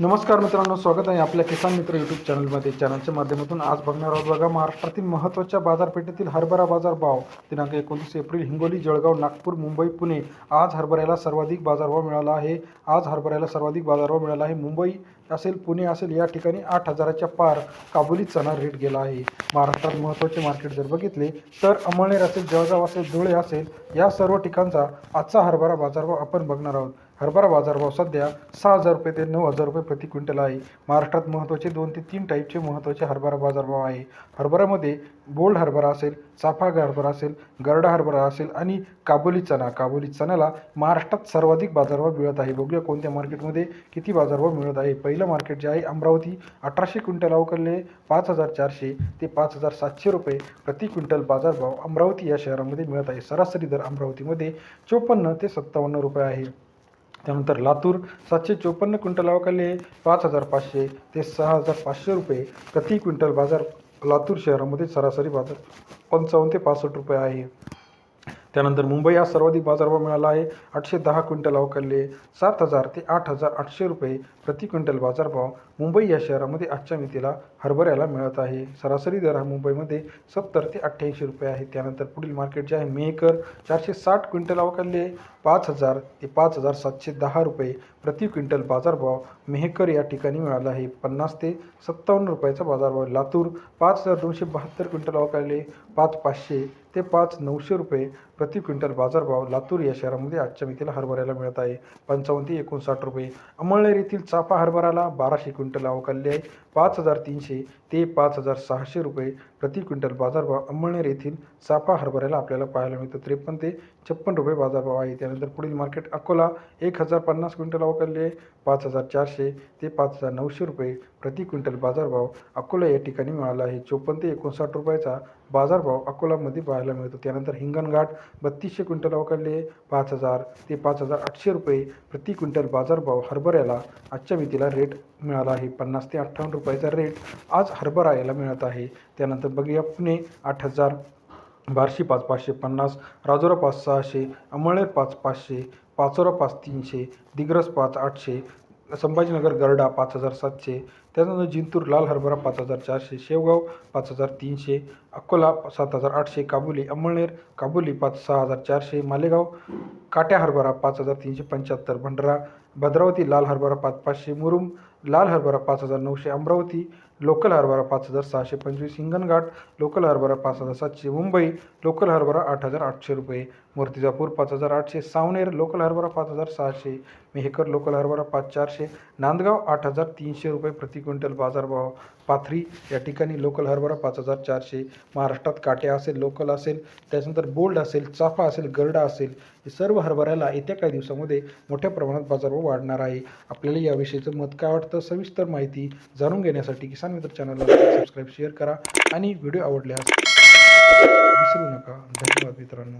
नमस्कार मित्रांनो स्वागत आहे आपल्या किसान मित्र यूट्यूब चॅनलमध्ये चॅनलच्या माध्यमातून आज बघणार आहोत बघा महाराष्ट्रातील महत्त्वाच्या बाजारपेठेतील हरभरा बाजार भाव. दिनांक एकोणतीस एप्रिल हिंगोली जळगाव नागपूर मुंबई पुणे. आज हरभऱ्याला सर्वाधिक बाजारभाव मिळाला आहे. आज हरभऱ्याला सर्वाधिक बाजारभाव मिळाला आहे. मुंबई असेल पुणे असेल या ठिकाणी आठ हजाराच्या पार काबुली चणा रेट गेला आहे. महाराष्ट्रात महत्त्वाचे मार्केट जर बघितले तर अमळनेर असेल जळगाव असेल धुळे असेल या सर्व ठिकाणचा आजचा हरभरा बाजारभाव आपण बघणार आहोत. हरभरा बाजारभाव सध्या सहा हजार रुपये ते नऊ हजार रुपये प्रति क्विंटल आहे. महाराष्ट्रात महत्त्वाचे दोन ते तीन टाईपचे महत्त्वाचे हरभरा बाजारभाव आहे. हरभऱ्यामध्ये बोल्ड हरभरा असेल चाफा हरभरा असेल गरडा हरभरा असेल आणि काबुली चणा. काबुली चण्याला महाराष्ट्रात सर्वाधिक बाजारभाव मिळत आहे. बघूया कोणत्या मार्केटमध्ये किती बाजारभाव मिळत आहे. पहिलं मार्केट जे आहे अमरावती अठराशे क्विंटल अवकलले पाच हजार चारशे ते पाच हजार सातशे रुपये प्रति क्विंटल बाजारभाव अमरावती या शहरामध्ये मिळत आहे. सरासरी दर अमरावतीमध्ये चोपन्न ते सत्तावन्न रुपये आहे. त्यानंतर लातूर सातशे चोपन्न क्विंटल अवकाले पाच हजार पाचशे ते सहा हजार पाचशे रुपये प्रति क्विंटल बाजार लातूर शहरामध्ये सरासरी बाजार पंचावन्न ते पासष्ट रुपये आहे. त्यानंतर मुंबई हा सर्वाधिक बाजारभाव मिळाला आहे. आठशे दहा क्विंटल अवकाले सात हजार ते आठ हजार आठशे रुपये प्रति क्विंटल बाजारभाव मुंबई या शहरामध्ये आजच्या मितीला हरभऱ्याला मिळत आहे. सरासरी दर हा मुंबईमध्ये सत्तर ते अठ्ठ्याऐंशी रुपये आहे. त्यानंतर पुढील मार्केट जे आहे मेहकर चारशे साठ क्विंटल अवकाले पाच हजार ते पाच हजार सातशे दहा रुपये प्रति क्विंटल बाजारभाव मेहकर या ठिकाणी मिळाला आहे. पन्नास ते सत्तावन्न रुपयाचा बाजारभाव लातूर पाच हजार दोनशे बहात्तर क्विंटल अवकाले पाच पाचशे ते पाच नऊशे रुपये प्रति क्विंटल बाजारभाव लातूर या शहरामध्ये आजच्या मितीला हरभऱ्याला मिळत आहे. पंचावन्न ते एकोणसाठ रुपये. अमळनेर येथील चाफा हरभराला बाराशे क्विंटल अवकालले आहे. पाच हजार तीनशे ते पाच हजार सहाशे रुपये प्रति क्विंटल बाजारभाव अमळनेर येथील चाफा हरभऱ्याला आपल्याला पाहायला मिळतं. त्रेपन्न ते छप्पन रुपये बाजारभाव आहे. त्यानंतर पुढील मार्केट अकोला एक हजार पन्नास क्विंटल अवकालले आहे. पाच हजार चारशे ते पाच हजार नऊशे रुपये प्रति क्विंटल बाजारभाव अकोला या ठिकाणी मिळाला आहे. चोपन्न ते एकोणसाठ रुपयाचा बाजारभाव अकोलामध्ये पाहायला मिळतो. त्यानंतर हिंगणघाट बत्तीसशे क्विंटल अवकालले पाच हजार ते पाच हजार आठशे रुपये प्रति क्विंटल बाजारभाव हरभऱ्याला आजच्या मितीला रेट मिळाला आहे. पन्नास ते अठ्ठावन्न रुपयाचा रेट आज हरभरा याला मिळत आहे. त्यानंतर बघूया पुणे आठ हजार बारशी पाच पाचशे पन्नास राजोरा पाच सहाशे अमळनेर पाच पाचशे पाचोरा पाच तीनशे दिग्रस पाच आठशे संभाजीनगर गरडा पाच हजार सातशे त्यानंतर जिंतूर, लाल हरभरा पाच हज़ार चारशे, शेवगाव पाच हज़ार तीनशे, अकोला सात हज़ार आठशे, काबुली, अमळनेर, काबुली पाच सहा हज़ार चारशे, मालेगाव, काट्या हरभरा पाच हज़ार तीनशे पंच्याहत्तर, भंडारा, भद्रावती, लाल हरभरा पाच पाचशे, मुरुम, लाल हरभरा पाच हज़ार नऊशे, अमरावती, लोकल हरभरा पाच हज़ार सहाशे पंचवीस, हिंगणघाट, लोकल हरभरा पाच हज़ार सातशे, मुंबई, लोकल हरभरा आठ हज़ार आठशे रुपये, मूर्तिजापूर पाच हज़ार आठशे, सावनेर, लोकल हरभरा पाच हज़ार सहाशे, मेहकर लोकल हरभरा पाच चारशे, नांदगाव आठ हज़ार तीनशे रुपये प्रति क्विंटल बाजारभाव पाथरी या ठिकाणी लोकल हरभरा पाच हजार चारशे महाराष्ट्रात काट्या असेल लोकल असेल त्याच्यानंतर बोल्ड असेल चाफा असेल गरडा असेल हे सर्व हरभऱ्याला येत्या काही दिवसामध्ये मोठ्या प्रमाणात बाजारभाव वाढणार आहे. आपल्याला याविषयीचं मत काय वाटतं? सविस्तर माहिती जाणून घेण्यासाठी किसान मित्र चॅनलला सबस्क्राईब शेअर करा आणि व्हिडिओ आवडल्यास विसरू नका. धन्यवाद मित्रांनो.